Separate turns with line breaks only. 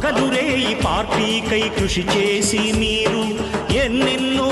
పగలురే ఈ పార్టీకై కృషి చేసి మీరు ఎన్నెన్నో